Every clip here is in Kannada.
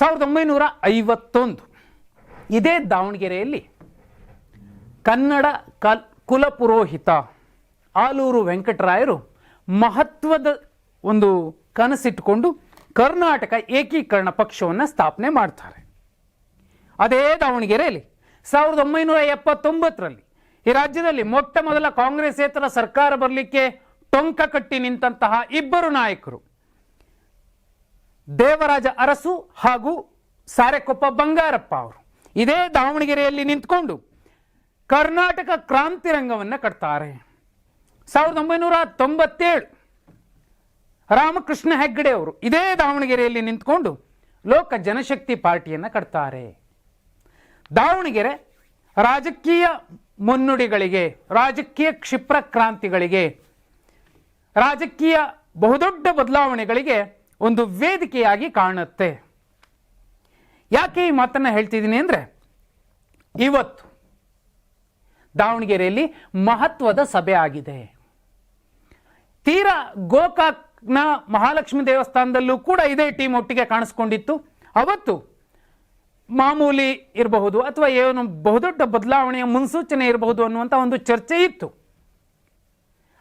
ಸಾವಿರದ ಒಂಬೈನೂರ ಐವತ್ತೊಂದು. ಇದೇ ದಾವಣಗೆರೆಯಲ್ಲಿ ಕನ್ನಡ ಕಲ್, ಕುಲಪುರೋಹಿತ ಆಲೂರು ವೆಂಕಟರಾಯರು ಮಹತ್ವದ ಒಂದು ಕನಸಿಟ್ಟುಕೊಂಡು ಕರ್ನಾಟಕ ಏಕೀಕರಣ ಪಕ್ಷವನ್ನು ಸ್ಥಾಪನೆ ಮಾಡ್ತಾರೆ. ಅದೇ ದಾವಣಗೆರೆಯಲ್ಲಿ ಸಾವಿರದ ಒಂಬೈನೂರ ಎಪ್ಪತ್ತೊಂಬತ್ತರಲ್ಲಿ ಈ ರಾಜ್ಯದಲ್ಲಿ ಮೊಟ್ಟ ಮೊದಲ ಕಾಂಗ್ರೆಸ್ಸೇತರ ಸರ್ಕಾರ ಬರಲಿಕ್ಕೆ ಟೊಂಕ ಕಟ್ಟಿ ನಿಂತಹ ಇಬ್ಬರು ನಾಯಕರು. ದೇವರಾಜ ಅರಸು ಹಾಗೂ ಸಾರೆಕೊಪ್ಪ ಬಂಗಾರಪ್ಪ ಅವರು ಇದೇ ದಾವಣಗೆರೆಯಲ್ಲಿ ನಿಂತ್ಕೊಂಡು ಕರ್ನಾಟಕ ಕ್ರಾಂತಿ ರಂಗವನ್ನು ಕಟ್ತಾರೆ. ಸಾವಿರದ ಒಂಬೈನೂರ ತೊಂಬತ್ತೇಳು ರಾಮಕೃಷ್ಣ ಹೆಗ್ಗಡೆ ಅವರು ಇದೇ ದಾವಣಗೆರೆಯಲ್ಲಿ ನಿಂತ್ಕೊಂಡು ಲೋಕ ಜನಶಕ್ತಿ ಪಾರ್ಟಿಯನ್ನು ಕಟ್ತಾರೆ. ದಾವಣಗೆರೆ ರಾಜಕೀಯ ಮುನ್ನುಡಿಗಳಿಗೆ, ರಾಜಕೀಯ ಕ್ಷಿಪ್ರ ಕ್ರಾಂತಿಗಳಿಗೆ, ರಾಜಕೀಯ ಬಹುದೊಡ್ಡ ಬದಲಾವಣೆಗಳಿಗೆ ಒಂದು ವೇದಿಕೆಯಾಗಿ ಕಾಣುತ್ತೆ. ಯಾಕೆ ಈ ಮಾತನ್ನು ಹೇಳ್ತಿದ್ದೀನಿ ಅಂದರೆ, ಇವತ್ತು ದಾವಣಗೆರೆಯಲ್ಲಿ ಮಹತ್ವದ ಸಭೆ ಆಗಿದೆ. ತೀರಾ ಗೋಕಾಕ್ನ ಮಹಾಲಕ್ಷ್ಮಿ ದೇವಸ್ಥಾನದಲ್ಲೂ ಕೂಡ ಇದೇ ಟೀಮ್ ಒಟ್ಟಿಗೆ ಕಾಣಿಸ್ಕೊಂಡಿತ್ತು. ಅವತ್ತು ಮಾಮೂಲಿ ಇರಬಹುದು ಅಥವಾ ಏನು ಬಹುದೊಡ್ಡ ಬದಲಾವಣೆಯ ಮುನ್ಸೂಚನೆ ಇರಬಹುದು ಅನ್ನುವಂಥ ಒಂದು ಚರ್ಚೆ ಇತ್ತು.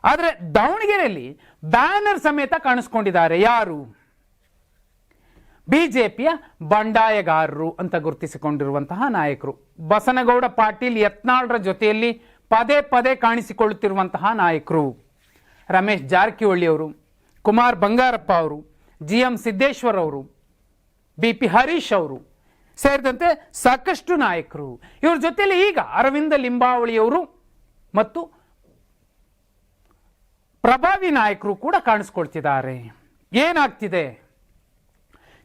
ಆದರೆ ದಾವಣಗೆರೆಯಲ್ಲಿ ಬ್ಯಾನರ್ ಸಮೇತ ಕಾಣಿಸ್ಕೊಂಡಿದ್ದಾರೆ ಯಾರು? ಬಿಜೆಪಿಯ ಬಂಡಾಯಗಾರರು ಅಂತ ಗುರುತಿಸಿಕೊಂಡಿರುವಂತಹ ನಾಯಕರು. ಬಸನಗೌಡ ಪಾಟೀಲ್ ಯತ್ನಾಳ್ರ ಜೊತೆಯಲ್ಲಿ ಪದೇ ಪದೇ ಕಾಣಿಸಿಕೊಳ್ಳುತ್ತಿರುವಂತಹ ನಾಯಕರು. ರಮೇಶ್ ಜಾರಕಿಹೊಳಿ ಅವರು, ಕುಮಾರ್ ಬಂಗಾರಪ್ಪ ಅವರು ಜಿ ಎಂ ಸಿದ್ದೇಶ್ವರ್ ಅವರು ಬಿ ಪಿ ಹರೀಶ್ ಅವರು ಸೇರಿದಂತೆ ಸಾಕಷ್ಟು ನಾಯಕರು. ಇವ್ರ ಜೊತೆಯಲ್ಲಿ ಈಗ ಅರವಿಂದ ಲಿಂಬಾವಳಿಯವರು ಮತ್ತು ಪ್ರಭಾವಿ ನಾಯಕರು ಕೂಡ ಕಾಣಿಸ್ಕೊಳ್ತಿದ್ದಾರೆ. ಏನಾಗ್ತಿದೆ?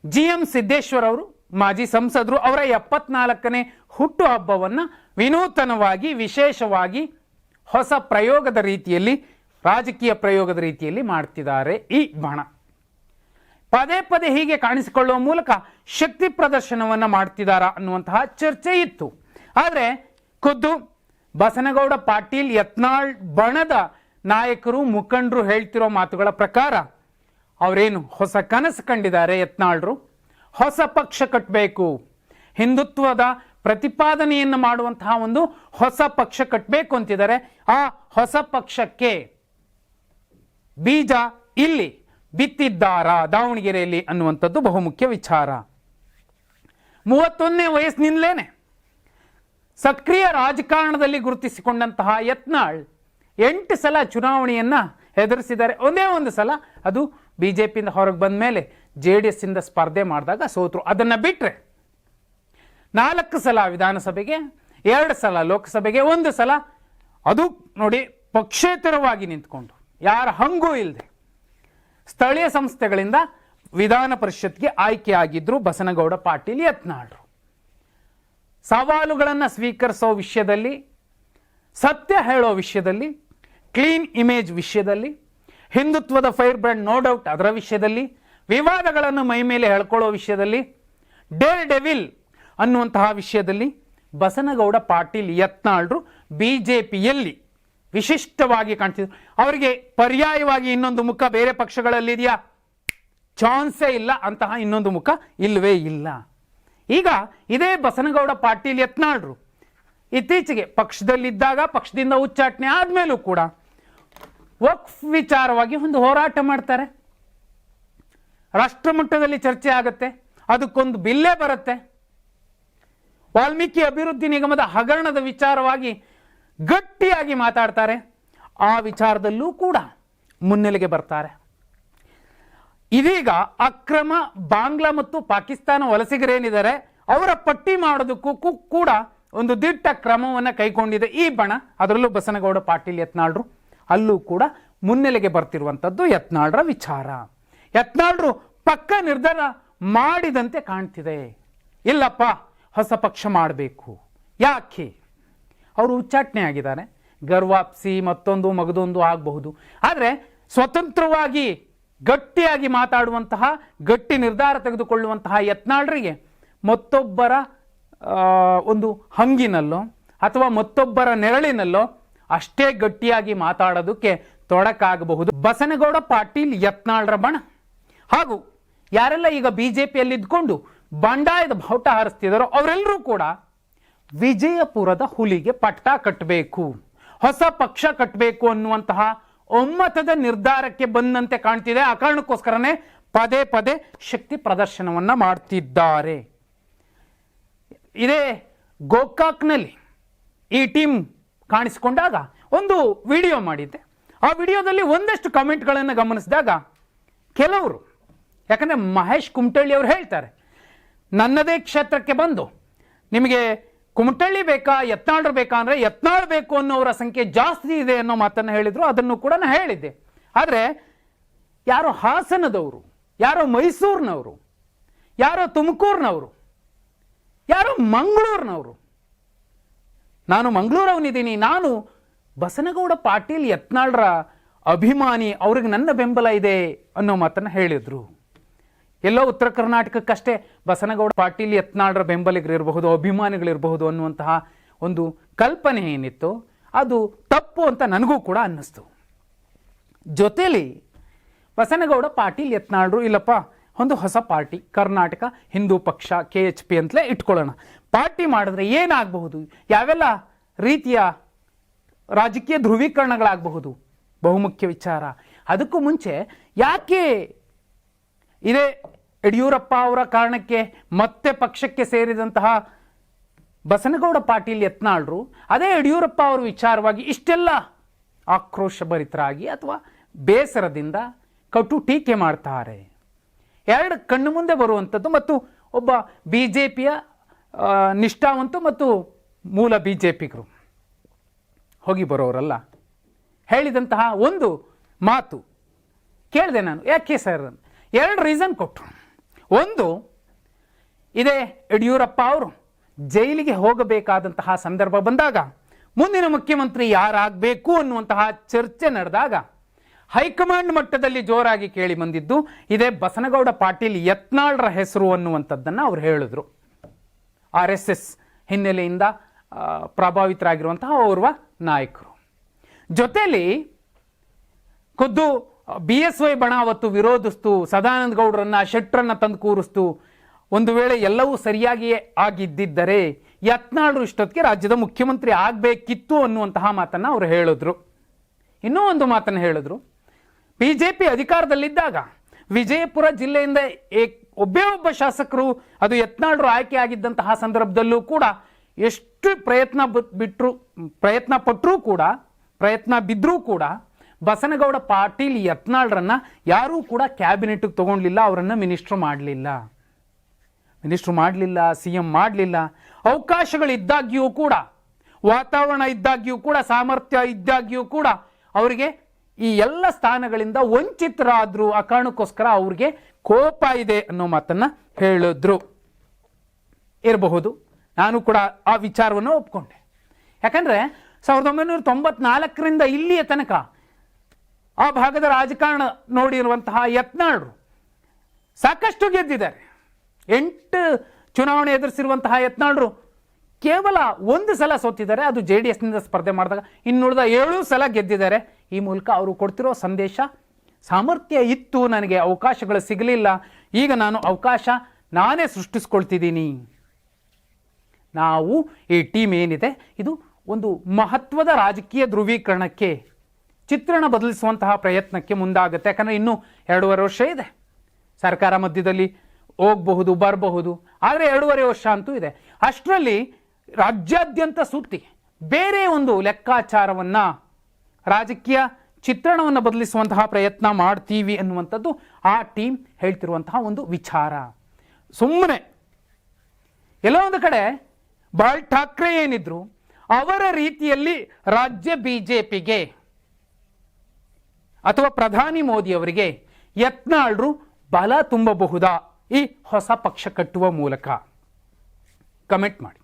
ಜಿ ಎಂ ಸಿದ್ದೇಶ್ವರ್ ಅವರು, ಮಾಜಿ ಸಂಸದರು ಅವರ ಎಪ್ಪತ್ನಾಲ್ಕನೇ ಹುಟ್ಟುಹಬ್ಬವನ್ನು ವಿನೂತನವಾಗಿ, ವಿಶೇಷವಾಗಿ ಹೊಸ ಪ್ರಯೋಗದ ರೀತಿಯಲ್ಲಿ, ರಾಜಕೀಯ ಪ್ರಯೋಗದ ರೀತಿಯಲ್ಲಿ ಮಾಡ್ತಿದ್ದಾರೆ ಈ ಬಣ. ಪದೇ ಪದೇ ಹೀಗೆ ಕಾಣಿಸಿಕೊಳ್ಳುವ ಮೂಲಕ ಶಕ್ತಿ ಪ್ರದರ್ಶನವನ್ನು ಮಾಡ್ತಿದ್ದಾರಾ ಅನ್ನುವಂತಹ ಚರ್ಚೆ ಇತ್ತು. ಆದರೆ ಖುದ್ದು ಬಸನಗೌಡ ಪಾಟೀಲ್ ಯತ್ನಾಳ್ ಬಣದ ನಾಯಕರು ಮುಖಂಡರು ಹೇಳ್ತಿರೋ ಮಾತುಗಳ ಪ್ರಕಾರ ಅವರೇನು ಹೊಸ ಕನಸು ಕಂಡಿದ್ದಾರೆ ಯತ್ನಾಳ್ರು? ಹೊಸ ಪಕ್ಷ ಕಟ್ಟಬೇಕು ಹಿಂದುತ್ವದ ಪ್ರತಿಪಾದನೆಯನ್ನು ಮಾಡುವಂತಹ ಒಂದು ಹೊಸ ಪಕ್ಷ ಕಟ್ಟಬೇಕು ಅಂತಿದ್ದಾರೆ. ಆ ಹೊಸ ಪಕ್ಷಕ್ಕೆ ಬೀಜ ಇಲ್ಲಿ ಬಿತ್ತಿದ್ದಾರಾ? ದಾವಣಗೆರೆಯಲ್ಲಿ ಅನ್ನುವಂಥದ್ದು ಬಹುಮುಖ್ಯ ವಿಚಾರ. ಮೂವತ್ತೊಂದನೇ ವಯಸ್ಸಿನಿಂದಲೇನೆ ಸಕ್ರಿಯ ರಾಜಕಾರಣದಲ್ಲಿ ಗುರುತಿಸಿಕೊಂಡಂತಹ ಯತ್ನಾಳ್ ಎಂಟು ಸಲ ಚುನಾವಣೆಯನ್ನ ಎದುರಿಸಿದ್ದಾರೆ. ಒಂದೇ ಒಂದು ಸಲ, ಅದು ಬಿ ಜೆ ಪಿಯಿಂದ ಹೊರಗೆ ಬಂದ ಮೇಲೆ ಜೆ ಡಿ ಎಸ್ ಇಂದ ಸ್ಪರ್ಧೆ ಮಾಡಿದಾಗ ಸೋತರು. ಅದನ್ನು ಬಿಟ್ಟರೆ ನಾಲ್ಕು ಸಲ ವಿಧಾನಸಭೆಗೆ, ಎರಡು ಸಲ ಲೋಕಸಭೆಗೆ, ಒಂದು ಸಲ ಅದು ನೋಡಿ ಪಕ್ಷೇತರವಾಗಿ ನಿಂತ್ಕೊಂಡು. ಯಾರ ಹಂಗೂ ಇಲ್ಲದೆ ಸ್ಥಳೀಯ ಸಂಸ್ಥೆಗಳಿಂದ ವಿಧಾನ ಪರಿಷತ್ಗೆ ಆಯ್ಕೆಯಾಗಿದ್ರು ಬಸನಗೌಡ ಪಾಟೀಲ್ ಯತ್ನಾಳ್ರು. ಸವಾಲುಗಳನ್ನು ಸ್ವೀಕರಿಸೋ ವಿಷಯದಲ್ಲಿ, ಸತ್ಯ ಹೇಳೋ ವಿಷಯದಲ್ಲಿ, ಕ್ಲೀನ್ ಇಮೇಜ್ ವಿಷಯದಲ್ಲಿ ಹಿಂದುತ್ವದ ಫೈರ್ ಬ್ರ್ಯಾಂಡ್ ನೋ ಡೌಟ್ ಅದರ ವಿಷಯದಲ್ಲಿ, ವಿವಾದಗಳನ್ನು ಮೈ ಮೇಲೆ ಹೇಳ್ಕೊಳ್ಳೋ ವಿಷಯದಲ್ಲಿ, ಡೇರ್ ಡೆವಿಲ್ ಅನ್ನುವಂತಹ ವಿಷಯದಲ್ಲಿ ಬಸನಗೌಡ ಪಾಟೀಲ್ ಯತ್ನಾಳ್ರು ಬಿ ಜೆ ಪಿಯಲ್ಲಿ ವಿಶಿಷ್ಟವಾಗಿ ಕಾಣ್ತಿದ್ರು. ಅವರಿಗೆ ಪರ್ಯಾಯವಾಗಿ ಇನ್ನೊಂದು ಮುಖ ಬೇರೆ ಪಕ್ಷಗಳಲ್ಲಿದೆಯಾ? ಚಾನ್ಸೇ ಇಲ್ಲ, ಅಂತಹ ಇನ್ನೊಂದು ಮುಖ ಇಲ್ಲವೇ ಇಲ್ಲ. ಈಗ ಇದೇ ಬಸನಗೌಡ ಪಾಟೀಲ್ ಯತ್ನಾಳ್ರು ಇತ್ತೀಚೆಗೆ ಪಕ್ಷದಲ್ಲಿದ್ದಾಗ, ಪಕ್ಷದಿಂದ ಉಚ್ಚಾಟನೆ ಆದಮೇಲೂ ಕೂಡ ವಕ್ಫ್ ವಿಚಾರವಾಗಿ ಒಂದು ಹೋರಾಟ ಮಾಡ್ತಾರೆ. ರಾಷ್ಟ್ರಮಟ್ಟದಲ್ಲಿ ಚರ್ಚೆ ಆಗುತ್ತೆ, ಅದಕ್ಕೊಂದು ಬಿಲ್ಲೇ ಬರುತ್ತೆ. ವಾಲ್ಮೀಕಿ ಅಭಿವೃದ್ಧಿ ನಿಗಮದ ಹಗರಣದ ವಿಚಾರವಾಗಿ ಗಟ್ಟಿಯಾಗಿ ಮಾತಾಡ್ತಾರೆ. ಆ ವಿಚಾರದಲ್ಲೂ ಕೂಡ ಮುನ್ನೆಲೆಗೆ ಬರ್ತಾರೆ. ಇದೀಗ ಅಕ್ರಮ ಬಾಂಗ್ಲಾ ಮತ್ತು ಪಾಕಿಸ್ತಾನ ವಲಸಿಗರೇನಿದ್ದಾರೆ, ಅವರ ಪಟ್ಟಿ ಮಾಡೋದಕ್ಕೂ ಕೂಡ ಒಂದು ದಿಟ್ಟ ಕ್ರಮವನ್ನು ಕೈಗೊಂಡಿದೆ ಈ ಬಣ. ಅದರಲ್ಲೂ ಬಸನಗೌಡ ಪಾಟೀಲ್ ಯತ್ನಾಳ್ರು. ಅಲ್ಲೂ ಕೂಡ ಮುನ್ನೆಲೆಗೆ ಬರ್ತಿರುವಂಥದ್ದು ಯತ್ನಾಳ್ರ ವಿಚಾರ. ಯತ್ನಾಳ್ರು ಪಕ್ಕ ನಿರ್ಧಾರ ಮಾಡಿದಂತೆ ಕಾಣ್ತಿದೆ. ಇಲ್ಲಪ್ಪ, ಹೊಸ ಪಕ್ಷ ಮಾಡಬೇಕು. ಯಾಕೆ? ಅವರು ಉಚ್ಚಾಟನೆ ಆಗಿದ್ದಾರೆ. ಗರ್ವಾಪ್ಸಿ ಮತ್ತೊಂದು, ಮಗದೊಂದು ಆಗಬಹುದು. ಆದರೆ ಸ್ವತಂತ್ರವಾಗಿ ಗಟ್ಟಿಯಾಗಿ ಮಾತಾಡುವಂತಹ, ಗಟ್ಟಿ ನಿರ್ಧಾರ ತೆಗೆದುಕೊಳ್ಳುವಂತಹ ಯತ್ನಾಳ್ರಿಗೆ ಮತ್ತೊಬ್ಬರ ಒಂದು ಹಂಗಿನಲ್ಲೋ ಅಥವಾ ಮತ್ತೊಬ್ಬರ ನೆರಳಿನಲ್ಲೋ ಅಷ್ಟೇ ಗಟ್ಟಿಯಾಗಿ ಮಾತಾಡೋದಕ್ಕೆ ತೊಡಕಾಗಬಹುದು. ಬಸನಗೌಡ ಪಾಟೀಲ್ ಯತ್ನಾಳ್ ಬಣ ಹಾಗೂ ಯಾರೆಲ್ಲ ಈಗ ಬಿ ಜೆ ಪಿಯಲ್ಲಿ ಇದ್ಕೊಂಡು ಬಂಡಾಯದ ಬಾವುಟ ಹಾರಿಸ್ತಿದ್ದಾರೋ ಅವರೆಲ್ಲರೂ ಕೂಡ ವಿಜಯಪುರದ ಹುಲಿಗೆ ಪಟ್ಟ ಕಟ್ಟಬೇಕು ಹೊಸ ಪಕ್ಷ ಕಟ್ಟಬೇಕು ಅನ್ನುವಂತಹ ಒಮ್ಮತದ ನಿರ್ಧಾರಕ್ಕೆ ಬಂದಂತೆ ಕಾಣ್ತಿದೆ. ಆ ಕಾರಣಕ್ಕೋಸ್ಕರನೇ ಪದೇ ಪದೇ ಶಕ್ತಿ ಪ್ರದರ್ಶನವನ್ನ ಮಾಡ್ತಿದ್ದಾರೆ. ಇದೇ ಗೋಕಾಕ್ನಲ್ಲಿ ಈ ಟೀಮ್ ಕಾಣಿಸಿಕೊಂಡಾಗ ಒಂದು ವಿಡಿಯೋ ಮಾಡಿದ್ದೆ. ಆ ವಿಡಿಯೋದಲ್ಲಿ ಒಂದಷ್ಟು ಕಮೆಂಟ್ಗಳನ್ನು ಗಮನಿಸಿದಾಗ ಕೆಲವರು, ಯಾಕಂದರೆ ಮಹೇಶ್ ಕುಮಟಳ್ಳಿ ಅವರು ಹೇಳ್ತಾರೆ, ನನ್ನದೇ ಕ್ಷೇತ್ರಕ್ಕೆ ಬಂದು ನಿಮಗೆ ಕುಮಟಳ್ಳಿ ಬೇಕಾ ಯತ್ನಾಳ್ರು ಬೇಕಾ ಅಂದರೆ ಯತ್ನಾಳ್ ಬೇಕು ಅನ್ನೋರ ಸಂಖ್ಯೆ ಜಾಸ್ತಿ ಇದೆ ಅನ್ನೋ ಮಾತನ್ನು ಹೇಳಿದರು, ಅದನ್ನು ಕೂಡ ನಾನು ಹೇಳಿದ್ದೆ. ಆದರೆ ಯಾರೋ ಹಾಸನದವರು, ಯಾರೋ ಮೈಸೂರಿನವರು, ಯಾರೋ ತುಮಕೂರಿನವರು, ಯಾರೋ ಮಂಗಳೂರಿನವರು ನಾನು ಮಂಗಳೂರವನಿದ್ದೀನಿ, ನಾನು ಬಸನಗೌಡ ಪಾಟೀಲ್ ಯತ್ನಾಳ್ರ ಅಭಿಮಾನಿ, ಅವ್ರಿಗೆ ನನ್ನ ಬೆಂಬಲ ಇದೆ ಅನ್ನೋ ಮಾತನ್ನು ಹೇಳಿದ್ರು. ಎಲ್ಲೋ ಉತ್ತರ ಕರ್ನಾಟಕಕ್ಕಷ್ಟೇ ಬಸನಗೌಡ ಪಾಟೀಲ್ ಯತ್ನಾಳ್ರ ಬೆಂಬಲಿಗರಿರಬಹುದು, ಅಭಿಮಾನಿಗಳಿರಬಹುದು ಅನ್ನುವಂತಹ ಒಂದು ಕಲ್ಪನೆ ಏನಿತ್ತು, ಅದು ತಪ್ಪು ಅಂತ ನನಗೂ ಕೂಡ ಅನ್ನಿಸ್ತು. ಜೊತೆಲಿ ಬಸನಗೌಡ ಪಾಟೀಲ್ ಯತ್ನಾಳ್ರು, ಇಲ್ಲಪ್ಪ ಒಂದು ಹೊಸ ಪಾರ್ಟಿ, ಕರ್ನಾಟಕ, ಹಿಂದೂ ಪಕ್ಷ, ಕೆ ಎಚ್ ಪಿ ಅಂತಲೇ ಇಟ್ಕೊಳ್ಳೋಣ. ಪಾರ್ಟಿ ಮಾಡಿದ್ರೆ ಏನಾಗಬಹುದು? ಯಾವೆಲ್ಲ ರೀತಿಯ ರಾಜಕೀಯ ಧ್ರುವೀಕರಣಗಳಾಗಬಹುದು? ಬಹುಮುಖ್ಯ ವಿಚಾರ. ಅದಕ್ಕೂ ಮುಂಚೆ ಯಾಕೆ ಇದೇ ಯಡಿಯೂರಪ್ಪ ಅವರ ಕಾರಣಕ್ಕೆ ಮತ್ತೆ ಪಕ್ಷಕ್ಕೆ ಸೇರಿದಂತಹ ಬಸನಗೌಡ ಪಾಟೀಲ್ ಯತ್ನಾಳ್ರು, ಅದೇ ಯಡಿಯೂರಪ್ಪ ಅವರ ವಿಚಾರವಾಗಿ ಇಷ್ಟೆಲ್ಲ ಆಕ್ರೋಶಭರಿತರಾಗಿ ಅಥವಾ ಬೇಸರದಿಂದ ಕಟು ಟೀಕೆ ಮಾಡ್ತಾರೆ? ಎರಡು ಕಣ್ಣು ಮುಂದೆ ಬರುವಂಥದ್ದು ಮತ್ತು ಒಬ್ಬ ಬಿ ಜೆ ಪಿಯ ನಿಷ್ಠಾವಂತು ಮತ್ತು ಮೂಲ ಬಿ ಜೆ ಪಿಗರು ಹೋಗಿ ಬರೋರಲ್ಲ. ಹೇಳಿದಂತಹ ಒಂದು ಮಾತು ಕೇಳಿದೆ ನಾನು. ಯಾಕೆ ಸರ್? ಎರಡು ರೀಸನ್ ಕೊಟ್ಟರು ಒಂದು, ಇದೇ ಯಡಿಯೂರಪ್ಪ ಅವರು ಜೈಲಿಗೆ ಹೋಗಬೇಕಾದಂತಹ ಸಂದರ್ಭ ಬಂದಾಗ, ಮುಂದಿನ ಮುಖ್ಯಮಂತ್ರಿ ಯಾರಾಗಬೇಕು ಅನ್ನುವಂತಹ ಚರ್ಚೆ ನಡೆದಾಗ ಹೈಕಮಾಂಡ್ ಮಟ್ಟದಲ್ಲಿ ಜೋರಾಗಿ ಕೇಳಿ ಬಂದಿದ್ದು, ಇದೇ ಬಸನಗೌಡ ಪಾಟೀಲ್ ಯತ್ನಾಳ್ರ ಹೆಸರು ಅನ್ನುವಂಥದ್ದನ್ನು ಅವ್ರು ಹೇಳಿದ್ರು. ಆರ್ ಎಸ್ ಎಸ್ ಹಿನ್ನೆಲೆಯಿಂದ ಪ್ರಭಾವಿತರಾಗಿರುವಂತಹ ಓರ್ವ ನಾಯಕರು. ಜೊತೆಯಲ್ಲಿ ಖುದ್ದು ಬಿ ಎಸ್ ವೈ ಬಣಾವತ್ತು ವಿರೋಧಿಸ್ತು, ಸದಾನಂದ ಗೌಡರನ್ನ ಶೆಟ್ರನ್ನ ತಂದು ಕೂರಿಸ್ತು. ಒಂದು ವೇಳೆ ಎಲ್ಲವೂ ಸರಿಯಾಗಿಯೇ ಆಗಿದ್ದಿದ್ದರೆ, ಯತ್ನಾಳ್ರು ಇಷ್ಟೊತ್ತಿಗೆ ರಾಜ್ಯದ ಮುಖ್ಯಮಂತ್ರಿ ಆಗಬೇಕಿತ್ತು ಅನ್ನುವಂತಹ ಮಾತನ್ನು ಅವರು ಹೇಳಿದ್ರು. ಇನ್ನೂ ಒಂದು ಮಾತನ್ನು ಹೇಳಿದ್ರು. ಬಿ ಜೆ ಪಿ ಅಧಿಕಾರದಲ್ಲಿದ್ದಾಗ ವಿಜಯಪುರ ಜಿಲ್ಲೆಯಿಂದ ಒಬ್ಬೇ ಒಬ್ಬ ಶಾಸಕರು, ಅದು ಯತ್ನಾಳ್ರು ಆಯ್ಕೆ ಆಗಿದ್ದಂತಹ ಸಂದರ್ಭದಲ್ಲೂ ಕೂಡ ಎಷ್ಟು ಪ್ರಯತ್ನ ಬಿಟ್ಟರು ಪ್ರಯತ್ನ ಪಟ್ಟರೂ ಕೂಡ, ಪ್ರಯತ್ನ ಬಿದ್ದರೂ ಕೂಡ ಬಸನಗೌಡ ಪಾಟೀಲ್ ಯತ್ನಾಳ್ರನ್ನ ಯಾರೂ ಕೂಡ ಕ್ಯಾಬಿನೆಟ್ಗೆ ತಗೊಂಡ್ಲಿಲ್ಲ, ಅವರನ್ನು ಮಿನಿಸ್ಟ್ರು ಮಾಡಲಿಲ್ಲ. ಮಿನಿಸ್ಟ್ರು ಮಾಡಲಿಲ್ಲ ಸಿ ಎಂ ಮಾಡಲಿಲ್ಲ. ಅವಕಾಶಗಳಿದ್ದಾಗ್ಯೂ ಕೂಡ, ವಾತಾವರಣ ಇದ್ದಾಗ್ಯೂ ಕೂಡ, ಸಾಮರ್ಥ್ಯ ಇದ್ದಾಗ್ಯೂ ಕೂಡ ಅವರಿಗೆ ಈ ಎಲ್ಲ ಸ್ಥಾನಗಳಿಂದ ವಂಚಿತರಾದ್ರು ಆ ಕಾರಣಕ್ಕೋಸ್ಕರ ಅವ್ರಿಗೆ ಕೋಪ ಇದೆ ಅನ್ನೋ ಮಾತನ್ನ ಹೇಳಿದ್ರು. ಇರಬಹುದು. ನಾನು ಕೂಡ ಆ ವಿಚಾರವನ್ನು ಒಪ್ಕೊಂಡೆ. ಯಾಕಂದ್ರೆ ಸಾವಿರದ ಒಂಬೈನೂರ ತೊಂಬತ್ನಾಲ್ಕರಿಂದ ಇಲ್ಲಿಯ ತನಕ ಆ ಭಾಗದ ರಾಜಕಾರಣ ನೋಡಿರುವಂತಹ ಯತ್ನಾಳ್ರು ಸಾಕಷ್ಟು ಗೆದ್ದಿದ್ದಾರೆ. ಎಂಟು ಚುನಾವಣೆ ಎದುರಿಸಿರುವಂತಹ ಯತ್ನಾಳ್ರು ಕೇವಲ ಒಂದು ಸಲ ಸೋತಿದ್ದಾರೆ. ಅದು ಜೆ ಡಿ ಎಸ್ನಿಂದ ಸ್ಪರ್ಧೆ ಮಾಡಿದಾಗ ಇನ್ನುಳಿದ ಏಳು ಸಲ ಗೆದ್ದಿದ್ದಾರೆ. ಈ ಮೂಲಕ ಅವರು ಕೊಡ್ತಿರೋ ಸಂದೇಶ ಸಾಮರ್ಥ್ಯ ಇತ್ತು, ನನಗೆ ಅವಕಾಶಗಳು ಸಿಗಲಿಲ್ಲ. ಈಗ ನಾನು ಅವಕಾಶ ನಾನೇ ಸೃಷ್ಟಿಸ್ಕೊಳ್ತಿದ್ದೀನಿ. ನಾವು ಈ ಟೀಮ್ ಏನಿದೆ, ಇದು ಒಂದು ಮಹತ್ವದ ರಾಜಕೀಯ ಧ್ರುವೀಕರಣಕ್ಕೆ, ಚಿತ್ರಣ ಬದಲಿಸುವಂತಹ ಪ್ರಯತ್ನಕ್ಕೆ ಮುಂದಾಗುತ್ತೆ. ಯಾಕಂದರೆ ಇನ್ನೂ ಎರಡೂವರೆ ವರ್ಷ ಇದೆ. ಸರ್ಕಾರ ಮಧ್ಯದಲ್ಲಿ ಹೋಗಬಹುದು, ಬರಬಹುದು, ಆದರೆ ಎರಡೂವರೆ ವರ್ಷ ಅಂತೂ ಇದೆ. ಅಷ್ಟರಲ್ಲಿ ರಾಜ್ಯಾದ್ಯಂತ ಸುತ್ತಿ ಬೇರೆ ಒಂದು ಲೆಕ್ಕಾಚಾರವನ್ನ ರಾಜಕೀಯ ಚಿತ್ರಣವನ್ನು ಬದಲಿಸುವಂತಹ ಪ್ರಯತ್ನ ಮಾಡ್ತೀವಿ ಅನ್ನುವಂಥದ್ದು ಆ ಟೀಮ್ ಹೇಳ್ತಿರುವಂತಹ ಒಂದು ವಿಚಾರ. ಸುಮ್ಮನೆ ಎಲ್ಲೋ ಒಂದು ಕಡೆ ಬಾಳ್ ಠಾಕ್ರೆ ಏನಿದ್ರು ಅವರ ರೀತಿಯಲ್ಲಿ ರಾಜ್ಯ ಬಿಜೆಪಿಗೆ ಅಥವಾ ಪ್ರಧಾನಿ ಮೋದಿ ಅವರಿಗೆ ಯತ್ನಾಳ್ರು ಬಲ ತುಂಬಬಹುದಾ? ಈ ಹೊಸ ಪಕ್ಷ ಕಟ್ಟುವ ಮೂಲಕ. ಕಮೆಂಟ್ ಮಾಡಿ.